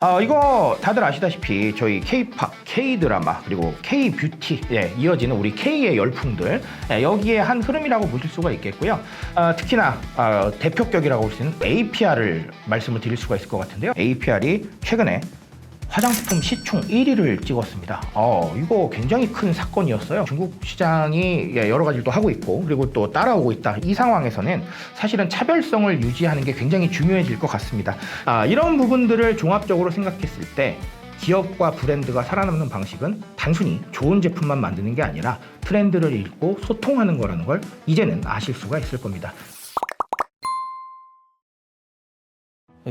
아, 이거 다들 아시다시피 저희 K-팝, K-드라마 그리고 K-뷰티 예, 이어지는 우리 K의 열풍들 예, 여기에 한 흐름이라고 보실 수가 있겠고요. 아, 특히나 아, 대표격이라고 볼 수 있는 APR을 말씀을 드릴 수가 있을 것 같은데요. APR이 최근에 화장품 시총 1위를 찍었습니다. 어, 이거 굉장히 큰 사건이었어요. 중국 시장이 예, 여러 가지를 또 하고 있고, 그리고 또 따라오고 있다. 이 상황에서는 사실은 차별성을 유지하는 게 굉장히 중요해질 것 같습니다. 아, 이런 부분들을 종합적으로 생각했을 때, 기업과 브랜드가 살아남는 방식은 단순히 좋은 제품만 만드는 게 아니라 트렌드를 읽고 소통하는 거라는 걸 이제는 아실 수가 있을 겁니다.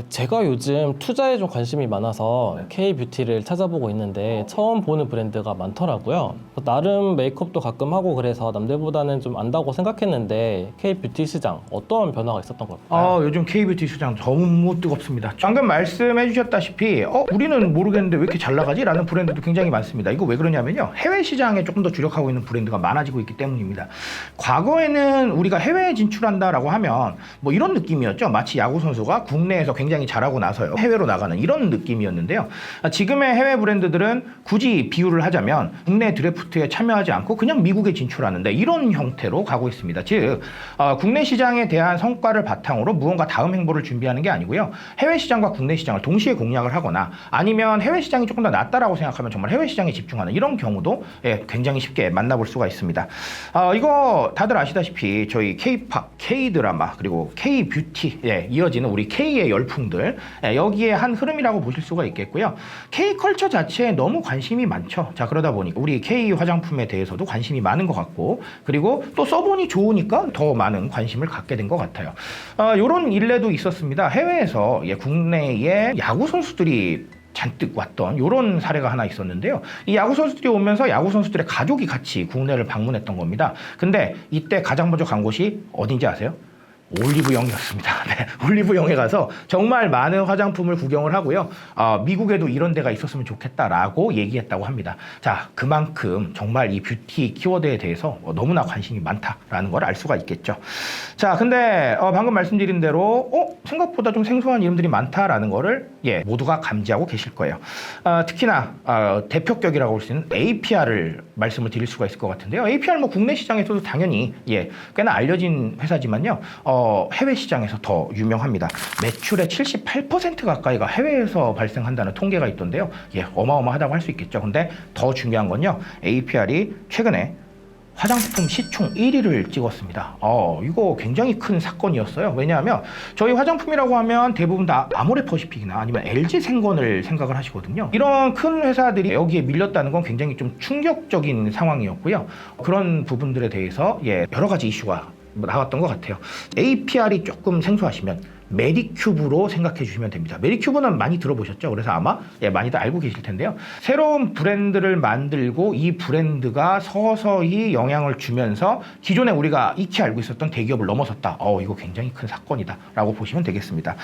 제가 요즘 투자에 좀 관심이 많아서 K-뷰티를 찾아보고 있는데 처음 보는 브랜드가 많더라고요. 나름 메이크업도 가끔 하고 그래서 남들보다는 좀 안다고 생각했는데 K-뷰티 시장 어떤 변화가 있었던 걸까요? 어, 요즘 K뷰티 시장 너무 뜨겁습니다. 방금 말씀해 주셨다시피 어, 우리는 모르겠는데 왜 이렇게 잘 나가지? 라는 브랜드도 굉장히 많습니다. 이거 왜 그러냐면요. 해외 시장에 조금 더 주력하고 있는 브랜드가 많아지고 있기 때문입니다. 과거에는 우리가 해외에 진출한다라고 하면 뭐 이런 느낌이었죠. 마치 야구 선수가 국내에서 굉장히 잘하고 나서요. 해외로 나가는 이런 느낌이었는데요. 아, 지금의 해외 브랜드들은 굳이 비유를 하자면 국내 드래프트에 참여하지 않고 그냥 미국에 진출하는데 이런 형태로 가고 있습니다. 즉 어, 국내 시장에 대한 성과를 바탕으로 무언가 다음 행보를 준비하는 게 아니고요. 해외 시장과 국내 시장을 동시에 공략을 하거나 아니면 해외 시장이 조금 더 낫다라고 생각하면 정말 해외 시장에 집중하는 이런 경우도 예, 굉장히 쉽게 만나볼 수가 있습니다. 어, 이거 다들 아시다시피 저희 K-팝, K-드라마 그리고 K-뷰티 예, 이어지는 우리 K의 열 풍들 예, 여기에 한 흐름이라고 보실 수가 있겠고요. K-컬처 자체에 너무 관심이 많죠. 자 그러다 보니까 우리 K 화장품에 대해서도 관심이 많은 것 같고 그리고 또 써보니 좋으니까 더 많은 관심을 갖게 된 것 같아요. 어, 이런 일례도 있었습니다. 해외에서 예, 국내에 야구 선수들이 잔뜩 왔던 이런 사례가 하나 있었는데요. 이 야구 선수들이 오면서 야구 선수들의 가족이 같이 국내를 방문했던 겁니다. 근데 이때 가장 먼저 간 곳이 어딘지 아세요? 올리브영이었습니다. 네, 올리브영에 가서 정말 많은 화장품을 구경을 하고요. 아, 미국에도 이런 데가 있었으면 좋겠다라고 얘기했다고 합니다. 자, 그만큼 정말 이 뷰티 키워드에 대해서 어, 너무나 관심이 많다라는 걸 알 수가 있겠죠. 자, 근데 어, 방금 말씀드린 대로 어, 생각보다 좀 생소한 이름들이 많다라는 거를 예, 모두가 감지하고 계실 거예요. 아, 특히나 아, 대표격이라고 볼 수 있는 APR을 말씀을 드릴 수가 있을 것 같은데요. APR 뭐 국내 시장에서도 당연히 예, 꽤나 알려진 회사지만요. 어, 해외 시장에서 더 유명합니다. 매출의 78% 가까이가 해외에서 발생한다는 통계가 있던데요. 예, 어마어마하다고 할 수 있겠죠. 근데 더 중요한 건요. APR이 최근에 화장품 시총 1위를 찍었습니다. 어, 이거 굉장히 큰 사건이었어요. 왜냐하면 저희 화장품이라고 하면 대부분 다 아모레퍼시픽이나 아니면 LG 생건을 생각을 하시거든요. 이런 큰 회사들이 여기에 밀렸다는 건 굉장히 좀 충격적인 상황이었고요. 그런 부분들에 대해서 예, 여러 가지 이슈가 나왔던 것 같아요. APR이 조금 생소하시면 메디큐브로 생각해 주시면 됩니다. 메디큐브는 많이 들어보셨죠? 그래서 아마 예, 많이들 알고 계실 텐데요. 새로운 브랜드를 만들고 이 브랜드가 서서히 영향을 주면서 기존에 우리가 익히 알고 있었던 대기업을 넘어섰다. 어, 이거 굉장히 큰 사건이다라고 보시면 되겠습니다.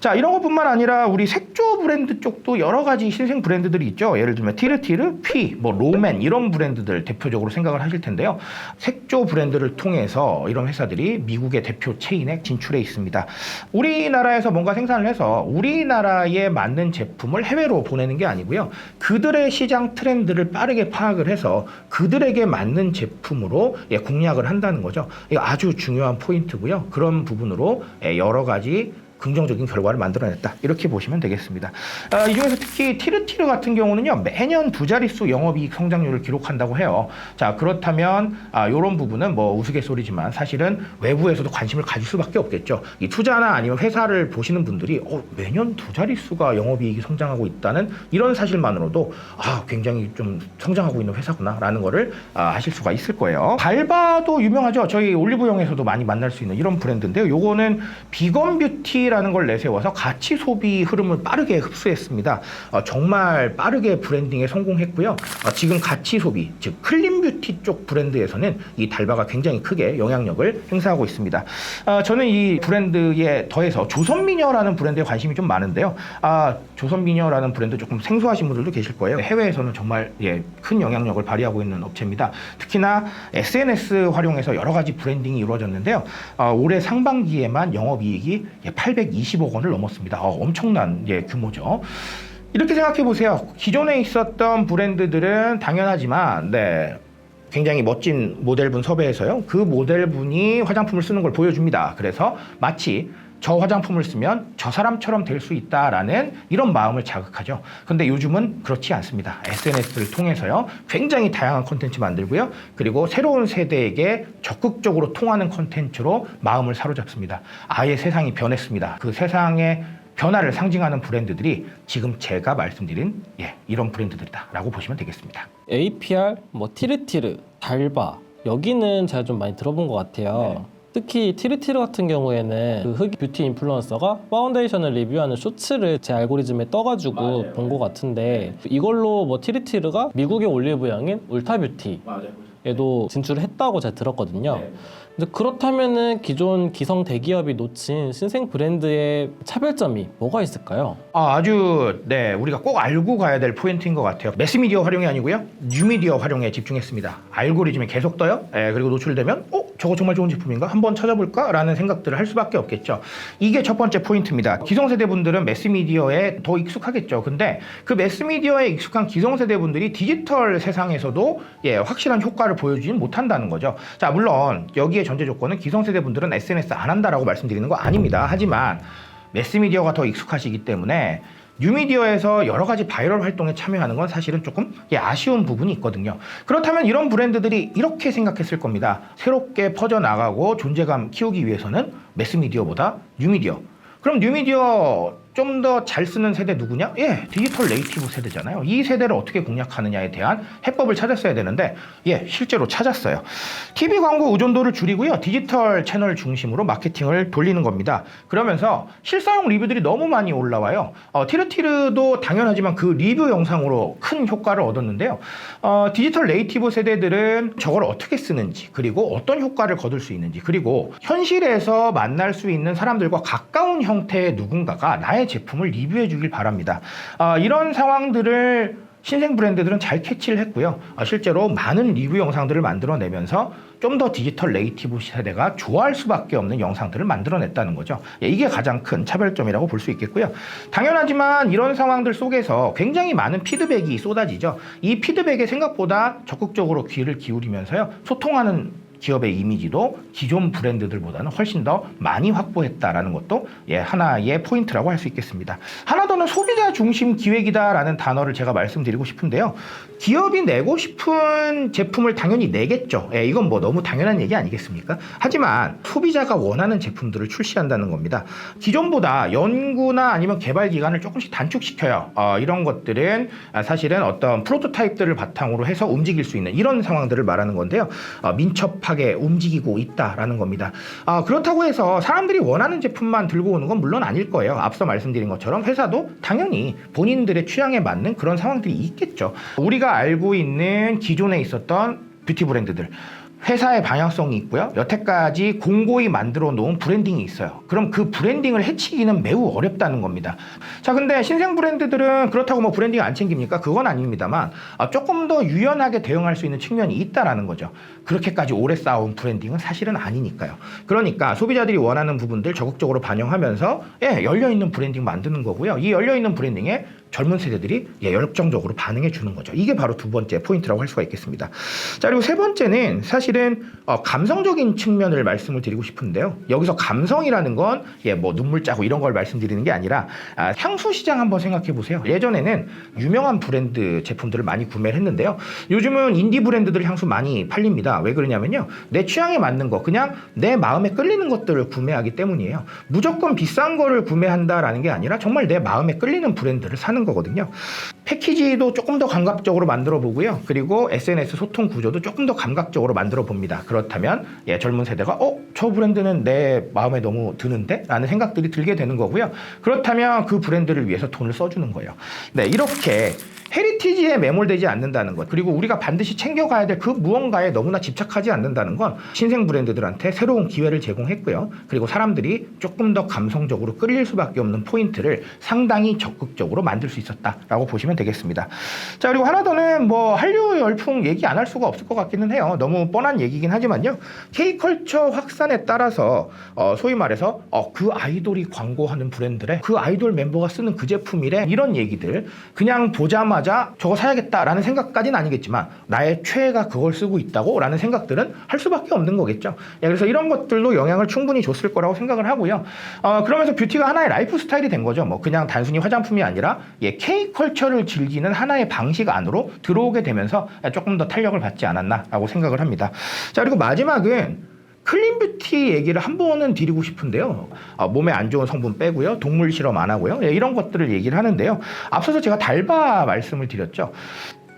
자, 이런 것뿐만 아니라 우리 색조 브랜드 쪽도 여러 가지 신생 브랜드들이 있죠. 예를 들면 티르티르, 피, 뭐 로맨 이런 브랜드들 대표적으로 생각을 하실 텐데요. 색조 브랜드를 통해서 이런 회사들이 미국의 대표 체인에 진출해 있습니다. 우리 나라에서 뭔가 생산을 해서 우리나라에 맞는 제품을 해외로 보내는 게 아니고요. 그들의 시장 트렌드를 빠르게 파악을 해서 그들에게 맞는 제품으로 예, 공략을 한다는 거죠. 이거 아주 중요한 포인트고요. 그런 부분으로 예, 여러 가지 긍정적인 결과를 만들어냈다. 이렇게 보시면 되겠습니다. 아, 이 중에서 특히 티르티르 같은 경우는요, 매년 두 자릿수 영업이익 성장률을 기록한다고 해요. 자, 그렇다면, 아, 이런 부분은 뭐 우스갯소리지만 사실은 외부에서도 관심을 가질 수밖에 없겠죠. 이 투자나 아니면 회사를 보시는 분들이, 어, 매년 두 자릿수가 영업이익이 성장하고 있다는 이런 사실만으로도, 아, 굉장히 좀 성장하고 있는 회사구나라는 거를 아, 아실 수가 있을 거예요. 발바도 유명하죠. 저희 올리브영에서도 많이 만날 수 있는 이런 브랜드인데요. 요거는 비건 뷰티 라는 걸 내세워서 가치 소비 흐름을 빠르게 흡수했습니다. 어, 정말 빠르게 브랜딩에 성공했고요. 어, 지금 가치 소비, 즉 클린 뷰티 쪽 브랜드에서는 이 달바가 굉장히 크게 영향력을 행사하고 있습니다. 어, 저는 이 브랜드에 더해서 조선미녀라는 브랜드에 관심이 좀 많은데요. 아, 조선미녀라는 브랜드 조금 생소하신 분들도 계실 거예요. 해외에서는 정말 예, 큰 영향력을 발휘하고 있는 업체입니다. 특히나 SNS 활용해서 여러 가지 브랜딩이 이루어졌는데요. 어, 올해 상반기에만 영업이익이 예, 820억 원을 넘었습니다. 어, 엄청난 예, 규모죠. 이렇게 생각해 보세요. 기존에 있었던 브랜드들은 당연하지만 네. 굉장히 멋진 모델분 섭외해서요. 그 모델분이 화장품을 쓰는 걸 보여줍니다. 그래서 마치 저 화장품을 쓰면 저 사람처럼 될 수 있다라는 이런 마음을 자극하죠. 근데 요즘은 그렇지 않습니다. SNS를 통해서요. 굉장히 다양한 콘텐츠 만들고요. 그리고 새로운 세대에게 적극적으로 통하는 콘텐츠로 마음을 사로잡습니다. 아예 세상이 변했습니다. 그 세상의 변화를 상징하는 브랜드들이 지금 제가 말씀드린 예, 이런 브랜드들이다라고 보시면 되겠습니다. APR, 뭐 티르티르, 달바 여기는 제가 좀 많이 들어본 것 같아요. 네. 특히 티르티르 같은 경우에는 그흑 뷰티 인플루언서가 파운데이션을 리뷰하는 쇼츠를 제 알고리즘에 떠가지고. 본 것 같은데 이걸로 뭐 티르티르가 미국의 올리브영인 울타 뷰티에도 진출을 했다고 제가 들었거든요. 네. 그렇다면은 기존 기성 대기업이 놓친 신생 브랜드의 차별점이 뭐가 있을까요? 아, 아주 네 우리가 꼭 알고 가야 될 포인트인 것 같아요. 매스미디어 활용이 아니고요, 뉴미디어 활용에 집중했습니다. 알고리즘에 계속 떠요. 예, 그리고 노출되면 어 저거 정말 좋은 제품인가? 한번 찾아볼까라는 생각들을 할 수밖에 없겠죠. 이게 첫 번째 포인트입니다. 기성세대 분들은 매스미디어에 더 익숙하겠죠. 근데 그 매스미디어에 익숙한 기성세대 분들이 디지털 세상에서도 예 확실한 효과를 보여주지 못한다는 거죠. 자 물론 여기 에 전제 조건은 기성세대 분들은 SNS 안 한다라고 말씀드리는 거 아닙니다. 하지만 매스미디어가 더 익숙하시기 때문에 뉴미디어에서 여러 가지 바이럴 활동에 참여하는 건 사실은 조금 예, 아쉬운 부분이 있거든요. 그렇다면 이런 브랜드들이 이렇게 생각했을 겁니다. 새롭게 퍼져나가고 존재감 키우기 위해서는 매스미디어보다 뉴미디어. 그럼 뉴미디어 좀 더 잘 쓰는 세대 누구냐? 예, 디지털 네이티브 세대잖아요. 이 세대를 어떻게 공략하느냐에 대한 해법을 찾았어야 되는데, 예, 실제로 찾았어요. TV 광고 의존도를 줄이고요. 디지털 채널 중심으로 마케팅을 돌리는 겁니다. 그러면서 실사용 리뷰들이 너무 많이 올라와요. 어, 티르티르도 당연하지만 그 리뷰 영상으로 큰 효과를 얻었는데요. 어, 디지털 네이티브 세대들은 저걸 어떻게 쓰는지, 그리고 어떤 효과를 거둘 수 있는지, 그리고 현실에서 만날 수 있는 사람들과 가까운 형태의 누군가가 나의 제품을 리뷰해 주길 바랍니다. 아, 이런 상황들을 신생 브랜드들은 잘 캐치를 했고요. 아, 실제로 많은 리뷰 영상들을 만들어내면서 좀 더 디지털 네이티브 세대가 좋아할 수밖에 없는 영상들을 만들어냈다는 거죠. 예, 이게 가장 큰 차별점이라고 볼 수 있겠고요. 당연하지만 이런 상황들 속에서 굉장히 많은 피드백이 쏟아지죠. 이 피드백에 생각보다 적극적으로 귀를 기울이면서요. 소통하는 기업의 이미지도 기존 브랜드들보다는 훨씬 더 많이 확보했다라는 것도 예, 하나의 포인트라고 할 수 있겠습니다. 하나 더는 소비자 중심 기획이다라는 단어를 제가 말씀드리고 싶은데요. 기업이 내고 싶은 제품을 당연히 내겠죠. 예, 이건 뭐 너무 당연한 얘기 아니겠습니까? 하지만 소비자가 원하는 제품들을 출시한다는 겁니다. 기존보다 연구나 아니면 개발 기간을 조금씩 단축시켜요. 어, 이런 것들은 아, 사실은 어떤 프로토타입들을 바탕으로 해서 움직일 수 있는 이런 상황들을 말하는 건데요. 어, 민첩 하게 움직이고 있다라는 겁니다. 아, 그렇다고 해서 사람들이 원하는 제품만 들고 오는 건 물론 아닐 거예요. 앞서 말씀드린 것처럼 회사도 당연히 본인들의 취향에 맞는 그런 상황들이 있겠죠. 우리가 알고 있는 기존에 있었던 뷰티 브랜드들 회사의 방향성이 있고요. 여태까지 공고히 만들어 놓은 브랜딩이 있어요. 그럼 그 브랜딩을 해치기는 매우 어렵다는 겁니다. 자, 근데 신생 브랜드들은 그렇다고 뭐 브랜딩 안 챙깁니까? 그건 아닙니다만 아, 조금 더 유연하게 대응할 수 있는 측면이 있다라는 거죠. 그렇게까지 오래 쌓아온 브랜딩은 사실은 아니니까요. 그러니까 소비자들이 원하는 부분들 적극적으로 반영하면서 예, 열려 있는 브랜딩 만드는 거고요. 이 열려 있는 브랜딩에 젊은 세대들이 예, 열정적으로 반응해 주는 거죠. 이게 바로 두 번째 포인트라고 할 수가 있겠습니다. 자, 그리고 세 번째는 사실은 어, 감성적인 측면을 말씀을 드리고 싶은데요. 여기서 감성이라는 건 예, 뭐 눈물 짜고 이런 걸 말씀드리는 게 아니라 아, 향수 시장 한번 생각해 보세요. 예전에는 유명한 브랜드 제품들을 많이 구매를 했는데요. 요즘은 인디 브랜드들 향수 많이 팔립니다. 왜 그러냐면요. 내 취향에 맞는 거, 그냥 내 마음에 끌리는 것들을 구매하기 때문이에요. 무조건 비싼 거를 구매한다라는 게 아니라 정말 내 마음에 끌리는 브랜드를 사는 거거든요. 패키지도 조금 더 감각적으로 만들어 보고요. 그리고 SNS 소통 구조도 조금 더 감각적으로 만들어 봅니다. 그렇다면 예, 젊은 세대가 어, 저 브랜드는 내 마음에 너무 드는데? 라는 생각들이 들게 되는 거고요. 그렇다면 그 브랜드를 위해서 돈을 써주는 거예요. 네, 이렇게 헤리티지에 매몰되지 않는다는 것 그리고 우리가 반드시 챙겨가야 될 그 무언가에 너무나 집착하지 않는다는 건 신생 브랜드들한테 새로운 기회를 제공했고요. 그리고 사람들이 조금 더 감성적으로 끌릴 수밖에 없는 포인트를 상당히 적극적으로 만들 수 있었다라고 보시면 되겠습니다. 자 그리고 하나 더는 뭐 한류 열풍 얘기 안 할 수가 없을 것 같기는 해요. 너무 뻔한 얘기긴 하지만요. K컬처 확산에 따라서 어, 소위 말해서 어, 그 아이돌이 광고하는 브랜드래 그 아이돌 멤버가 쓰는 그 제품이래 이런 얘기들 그냥 보자마자 저거 사야겠다라는 생각까지는 아니겠지만 나의 최애가 그걸 쓰고 있다고라는 생각들은 할 수밖에 없는 거겠죠. 예, 그래서 이런 것들도 영향을 충분히 줬을 거라고 생각을 하고요. 어, 그러면서 뷰티가 하나의 라이프 스타일이 된 거죠. 뭐 그냥 단순히 화장품이 아니라 예, K컬처를 즐기는 하나의 방식 안으로 들어오게 되면서 조금 더 탄력을 받지 않았나라고 생각을 합니다. 자 그리고 마지막은 클린 뷰티 얘기를 한 번은 드리고 싶은데요. 아, 몸에 안 좋은 성분 빼고요. 동물 실험 안 하고요. 예, 이런 것들을 얘기를 하는데요. 앞서서 제가 달바 말씀을 드렸죠.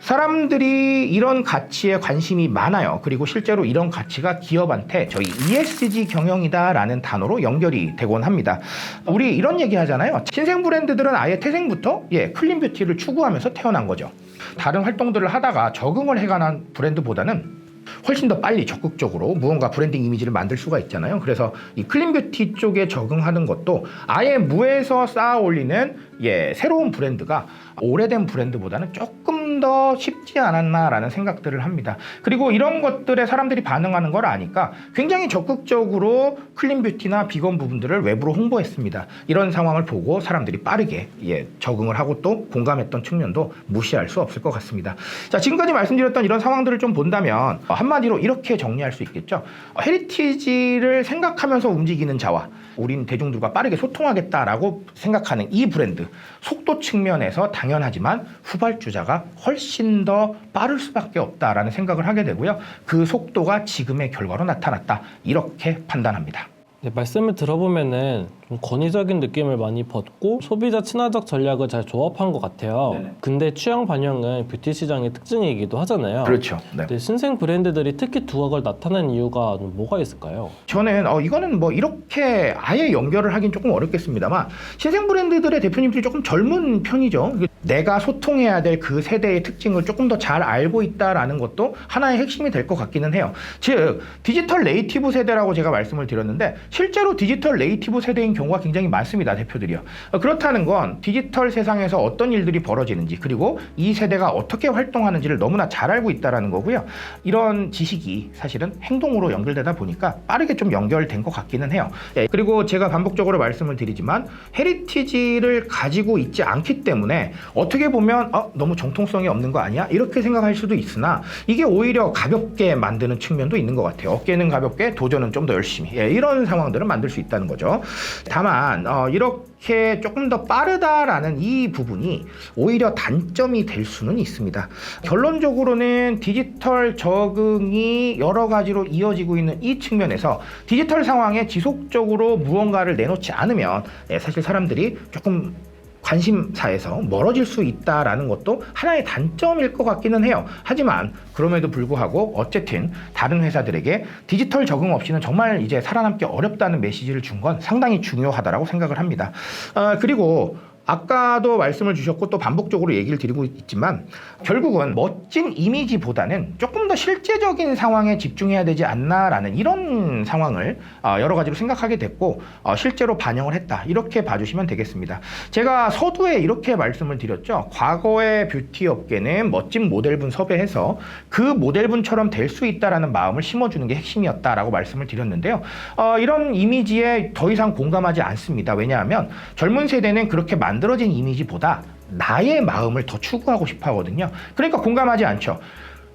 사람들이 이런 가치에 관심이 많아요. 그리고 실제로 이런 가치가 기업한테 저희 ESG 경영이다라는 단어로 연결이 되곤 합니다. 우리 이런 얘기 하잖아요. 신생 브랜드들은 아예 태생부터 예, 클린 뷰티를 추구하면서 태어난 거죠. 다른 활동들을 하다가 적응을 해가는 브랜드보다는 훨씬 더 빨리 적극적으로 무언가 브랜딩 이미지를 만들 수가 있잖아요. 그래서 이 클린 뷰티 쪽에 적응하는 것도 아예 무에서 쌓아 올리는 예, 새로운 브랜드가 오래된 브랜드보다는 조금 더 쉽지 않았나라는 생각들을 합니다. 그리고 이런 것들에 사람들이 반응하는 걸 아니까 굉장히 적극적으로 클린 뷰티나 비건 부분들을 외부로 홍보했습니다. 이런 상황을 보고 사람들이 빠르게 예, 적응을 하고 또 공감했던 측면도 무시할 수 없을 것 같습니다. 자, 지금까지 말씀드렸던 이런 상황들을 좀 본다면 어, 한마디로 이렇게 정리할 수 있겠죠. 어, 헤리티지를 생각하면서 움직이는 자와 우린 대중들과 빠르게 소통하겠다라고 생각하는 이 브랜드 속도 측면에서 당연하지만 후발주자가 훨씬 더 빠를 수밖에 없다라는 생각을 하게 되고요. 그 속도가 지금의 결과로 나타났다 이렇게 판단합니다. 네, 말씀을 들어보면은 좀 권위적인 느낌을 많이 벗고 소비자 친화적 전략을 잘 조합한 것 같아요. 네네. 근데 취향 반영은 뷰티 시장의 특징이기도 하잖아요. 그렇죠. 네. 근데 신생 브랜드들이 특히 두각을 나타낸 이유가 좀 뭐가 있을까요? 저는 어, 이거는 뭐 이렇게 아예 연결을 하긴 조금 어렵겠습니다만 신생 브랜드들의 대표님들이 조금 젊은 편이죠. 내가 소통해야 될 그 세대의 특징을 조금 더 잘 알고 있다라는 것도 하나의 핵심이 될 것 같기는 해요. 즉 디지털 네이티브 세대라고 제가 말씀을 드렸는데 실제로 디지털 네이티브 세대인 경우 가 굉장히 많습니다. 대표들이요. 어, 그렇다는 건 디지털 세상에서 어떤 일들이 벌어지는지 그리고 이 세대가 어떻게 활동하는지를 너무나 잘 알고 있다라는 거고요. 이런 지식이 사실은 행동으로 연결되다 보니까 빠르게 좀 연결된 것 같기는 해요. 예, 그리고 제가 반복적으로 말씀을 드리지만 헤리티지를 가지고 있지 않기 때문에 어떻게 보면 어, 너무 정통성이 없는 거 아니야? 이렇게 생각할 수도 있으나 이게 오히려 가볍게 만드는 측면도 있는 것 같아요. 어깨는 가볍게 도전은 좀 더 열심히 예, 이런 상황들을 만들 수 있다는 거죠. 다만 어, 이렇게 조금 더 빠르다라는 이 부분이 오히려 단점이 될 수는 있습니다. 결론적으로는 디지털 적응이 여러 가지로 이어지고 있는 이 측면에서 디지털 상황에 지속적으로 무언가를 내놓지 않으면 예, 사실 사람들이 조금 관심사에서 멀어질 수 있다라는 것도 하나의 단점일 것 같기는 해요. 하지만 그럼에도 불구하고 어쨌든 다른 회사들에게 디지털 적응 없이는 정말 이제 살아남기 어렵다는 메시지를 준 건 상당히 중요하다라고 생각을 합니다. 어, 그리고 아까도 말씀을 주셨고 또 반복적으로 얘기를 드리고 있지만 결국은 멋진 이미지보다는 조금 더 실제적인 상황에 집중해야 되지 않나라는 이런 상황을 어, 여러 가지로 생각하게 됐고 어, 실제로 반영을 했다 이렇게 봐주시면 되겠습니다. 제가 서두에 이렇게 말씀을 드렸죠. 과거의 뷰티 업계는 멋진 모델분 섭외해서 그 모델분처럼 될 수 있다라는 마음을 심어주는 게 핵심이었다라고 말씀을 드렸는데요. 어, 이런 이미지에 더 이상 공감하지 않습니다. 왜냐하면 젊은 세대는 그렇게 만들어진 이미지보다 나의 마음을 더 추구하고 싶어 하거든요. 그러니까 공감하지 않죠.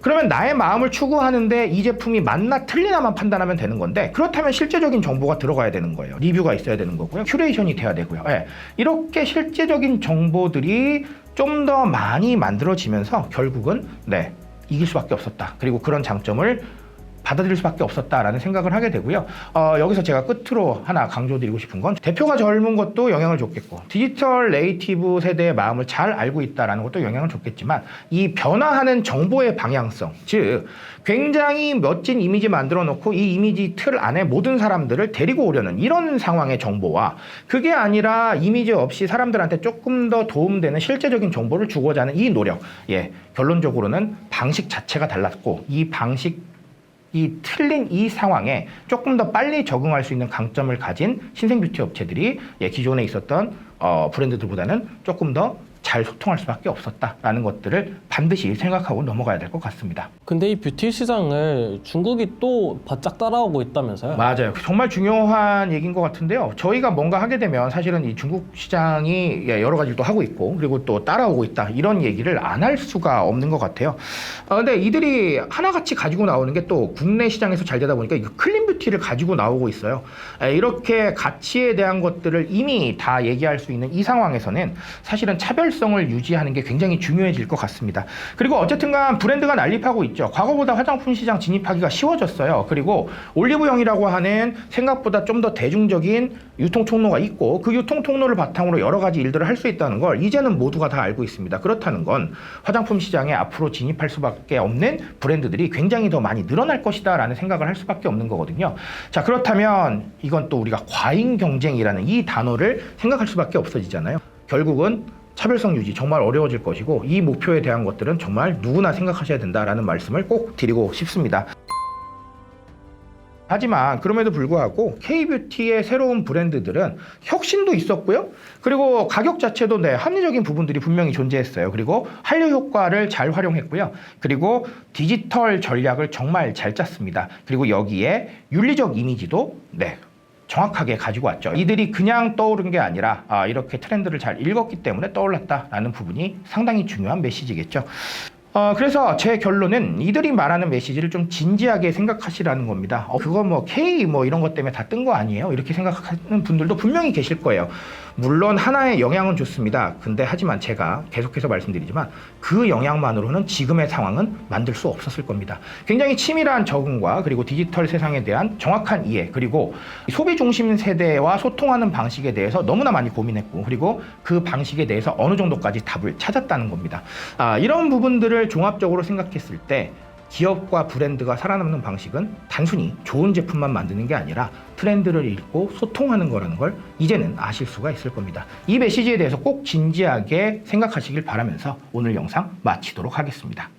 그러면 나의 마음을 추구하는데 이 제품이 맞나 틀리나만 판단하면 되는 건데 그렇다면 실제적인 정보가 들어가야 되는 거예요. 리뷰가 있어야 되는 거고요. 큐레이션이 돼야 되고요. 예. 이렇게 실제적인 정보들이 좀 더 많이 만들어지면서 결국은 네 이길 수밖에 없었다. 그리고 그런 장점을 받아들일 수밖에 없었다라는 생각을 하게 되고요. 어, 여기서 제가 끝으로 하나 강조드리고 싶은 건 대표가 젊은 것도 영향을 줬겠고 디지털 네이티브 세대의 마음을 잘 알고 있다라는 것도 영향을 줬겠지만 이 변화하는 정보의 방향성, 즉 굉장히 멋진 이미지 만들어 놓고 이 이미지 틀 안에 모든 사람들을 데리고 오려는 이런 상황의 정보와 그게 아니라 이미지 없이 사람들한테 조금 더 도움되는 실제적인 정보를 주고자 하는 이 노력. 예, 결론적으로는 방식 자체가 달랐고 이 방식 이 틀린 이 상황에 조금 더 빨리 적응할 수 있는 강점을 가진 신생 뷰티 업체들이 예, 기존에 있었던 어, 브랜드들보다는 조금 더 잘 소통할 수밖에 없었다라는 것들을 반드시 생각하고 넘어가야 될 것 같습니다. 근데 이 뷰티 시장을 중국이 또 바짝 따라오고 있다면서요? 맞아요. 정말 중요한 얘기인 것 같은데요. 저희가 뭔가 하게 되면 사실은 이 중국 시장이 예, 여러 가지를 또 하고 있고 그리고 또 따라오고 있다 이런 얘기를 안 할 수가 없는 것 같아요. 아, 근데 이들이 하나같이 가지고 나오는 게 또 국내 시장에서 잘 되다 보니까 이 클린 뷰티를 가지고 나오고 있어요. 에, 이렇게 가치에 대한 것들을 이미 다 얘기할 수 있는 이 상황에서는 사실은 차별성을 유지하는 게 굉장히 중요해질 것 같습니다. 그리고 어쨌든간 브랜드가 난립하고 있죠. 과거보다 화장품 시장 진입하기가 쉬워졌어요. 그리고 올리브영이라고 하는 생각보다 좀 더 대중적인 유통 통로가 있고 그 유통 통로를 바탕으로 여러 가지 일들을 할 수 있다는 걸 이제는 모두가 다 알고 있습니다. 그렇다는 건 화장품 시장에 앞으로 진입할 수밖에 없는 브랜드들이 굉장히 더 많이 늘어날 것이다라는 생각을 할 수밖에 없는 거거든요. 자, 그렇다면 이건 또 우리가 과잉 경쟁이라는 이 단어를 생각할 수밖에 없어지잖아요. 결국은 차별성 유지 정말 어려워질 것이고 이 목표에 대한 것들은 정말 누구나 생각하셔야 된다라는 말씀을 꼭 드리고 싶습니다. 하지만 그럼에도 불구하고 K뷰티의 새로운 브랜드들은 혁신도 있었고요. 그리고 가격 자체도 네, 합리적인 부분들이 분명히 존재했어요. 그리고 한류 효과를 잘 활용했고요. 그리고 디지털 전략을 정말 잘 짰습니다. 그리고 여기에 윤리적 이미지도 네, 정확하게 가지고 왔죠. 이들이 그냥 떠오른 게 아니라 아, 이렇게 트렌드를 잘 읽었기 때문에 떠올랐다라는 부분이 상당히 중요한 메시지겠죠. 어, 그래서 제 결론은 이들이 말하는 메시지를 좀 진지하게 생각하시라는 겁니다. 어, 그거 뭐 K 뭐 이런 것 때문에 다 뜬 거 아니에요? 이렇게 생각하는 분들도 분명히 계실 거예요. 물론 하나의 영향은 좋습니다. 근데 하지만 제가 계속해서 말씀드리지만 그 영향만으로는 지금의 상황은 만들 수 없었을 겁니다. 굉장히 치밀한 적응과 그리고 디지털 세상에 대한 정확한 이해 그리고 소비 중심 세대와 소통하는 방식에 대해서 너무나 많이 고민했고 그리고 그 방식에 대해서 어느 정도까지 답을 찾았다는 겁니다. 아, 이런 부분들을 종합적으로 생각했을 때 기업과 브랜드가 살아남는 방식은 단순히 좋은 제품만 만드는 게 아니라 트렌드를 읽고 소통하는 거라는 걸 이제는 아실 수가 있을 겁니다. 이 메시지에 대해서 꼭 진지하게 생각하시길 바라면서 오늘 영상 마치도록 하겠습니다.